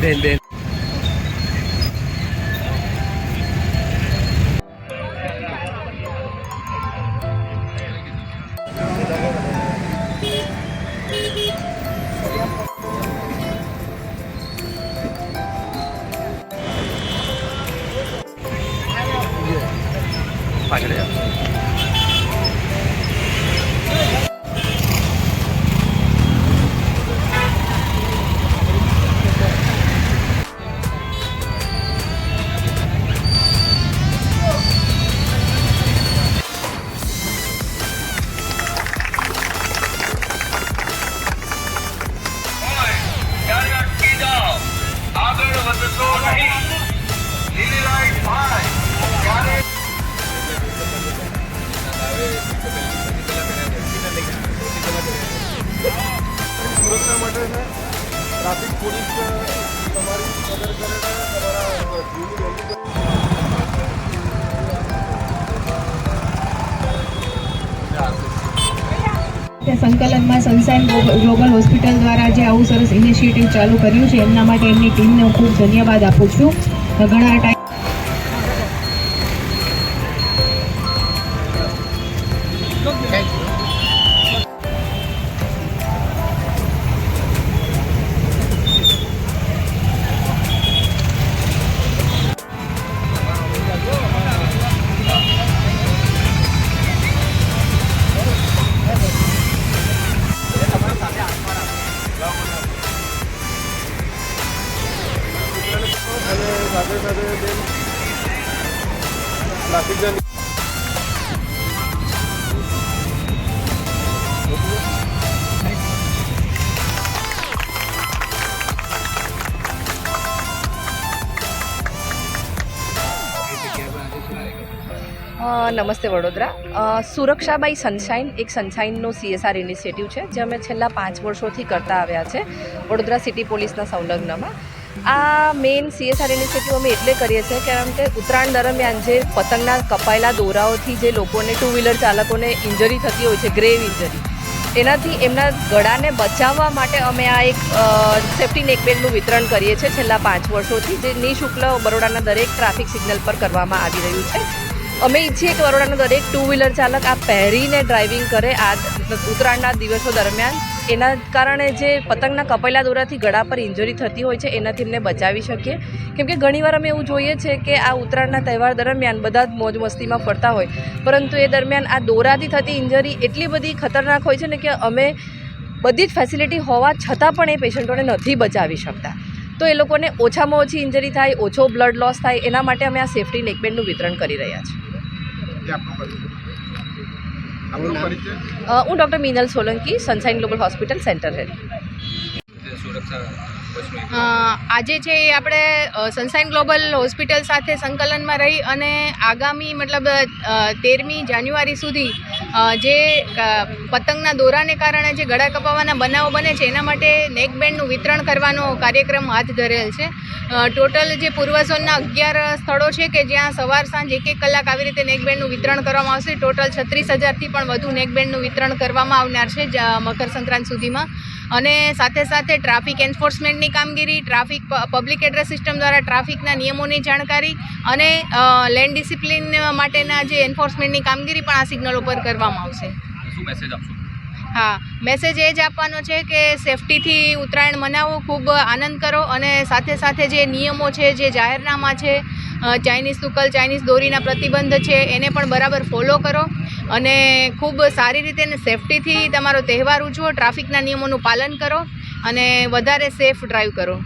બેન બેન પાછળ જાઓ. ટ્રાફિક પોલીસ તમારી મદદ કરે તમારા સંકલનમાં સનસાઇન ગ્લોબલ હોસ્પિટલ દ્વારા જે આવું સરસ ઇનિશિયેટિવ ચાલુ કર્યું છે. એમના માટે એમની ટીમને હું ખૂબ ધન્યવાદ આપું છું. ઘણા ટાઈમ સાથે સાથે બેન ટ્રાફિકના નમસ્તે વડોદરા. સુરક્ષાબાઈ સનશાઇન એક સનશાઇનનો સીએસઆર ઇનિશિયેટિવ છે, જે અમે છેલ્લા પાંચ વર્ષોથી કરતા આવ્યા છે વડોદરા સિટી પોલીસના સંલગ્નમાં. આ મેઇન સીએસઆર ઇનિશિયેટિવ અમે એટલે કરીએ છીએ કારણ કે ઉત્તરાયણ દરમિયાન જે પતંગના કપાયેલા દોરાઓથી જે લોકોને ટુ વ્હીલર ચાલકોને ઇન્જરી થતી હોય છે ગ્રેવ ઇન્જરી એનાથી એમના ગળાને બચાવવા માટે અમે આ એક સેફ્ટી નેકબેલ્ટનું વિતરણ કરીએ છીએ છેલ્લા પાંચ વર્ષોથી, જે નિઃશુલ્ક બરોડાના દરેક ટ્રાફિક સિગ્નલ પર કરવામાં આવી રહ્યું છે. અમે ઈચ્છીએ કે બરોડાનો દરેક ટુ વ્હીલર ચાલક આ પહેરીને ડ્રાઇવિંગ કરે. આ ઉત્તરાયણના દિવસો દરમિયાન એના કારણે જે પતંગના કપાયેલા દોરાથી ગળા પર ઇન્જરી થતી હોય છે, એનાથી એમને બચાવી શકીએ. કેમકે ઘણીવાર અમે એવું જોઈએ છે કે આ ઉત્તરાયણના તહેવાર દરમિયાન બધા જ મોજ મસ્તીમાં ફરતા હોય. પરંતુ એ દરમિયાન આ દોરાથી થતી ઇન્જરી એટલી બધી ખતરનાક હોય છે ને કે અમે બધી જ ફેસિલિટી હોવા છતાં પણ એ પેશન્ટોને નથી બચાવી શકતા. તો એ લોકોને ઓછામાં ઓછી ઇન્જરી થાય, ઓછો બ્લડ લોસ થાય, એના માટે અમે આ સેફટી નેકબેન્ડનું વિતરણ કરી રહ્યા છીએ. આપણો અ, હું doctor Minal Solanki sunshine global hospital centre head અ, આજે છે એ આપણે સનસાઇન ગ્લોબલ હોસ્પિટલ સાથે સંકલનમાં રહી અને આગામી, મતલબ તેરમી જાન્યુઆરી સુધી જે પતંગના દોરાને કારણે જે ગળા કપાવાના બનાવો બને છે, એના માટે નેકબેન્ડનું વિતરણ કરવાનો કાર્યક્રમ હાથ ધરેલ છે. ટોટલ જે પૂર્વ ઝોનના અગિયાર સ્થળો છે કે જ્યાં સવાર સાંજ એક એક કલાક આવી રીતે નેકબેન્ડનું વિતરણ કરવામાં આવશે, ટોટલ છત્રીસ હજારથી પણ વધુ નેકબેન્ડનું વિતરણ કરવામાં આવનાર છે મકર સંક્રાંત સુધીમાં. અને સાથે સાથે ટ્રાફિક એન્ફોર્સમેન્ટની કામગીરી ટ્રાફિક પબ્લિક એડ્રેસ સિસ્ટમ દ્વારા ટ્રાફિકના નિયમોની જાણકારી અને લેન્ડ ડિસિપ્લિન માટેના જે એન્ફોર્સમેન્ટની કામગીરી પણ આ સિગ્નલ ઉપર કરવામાં આવશે. હા મેસેજ એ જ આપવાનો છે કે સેફટીથી ઉત્તરાયણ મનાવો ખૂબ આનંદ કરો અને સાથે સાથે જે નિયમો છે જે જાહેરનામા છે ચાઇનીઝ સુકલ ચાઇનીઝ દોરીના પ્રતિબંધ છે એને પણ બરાબર ફોલો કરો અને ખૂબ સારી રીતે સેફટીથી તમારો તહેવાર ઉજવો ટ્રાફિકના નિયમોનું પાલન કરો. અને વધારે સેફ ડ્રાઈવ કરો.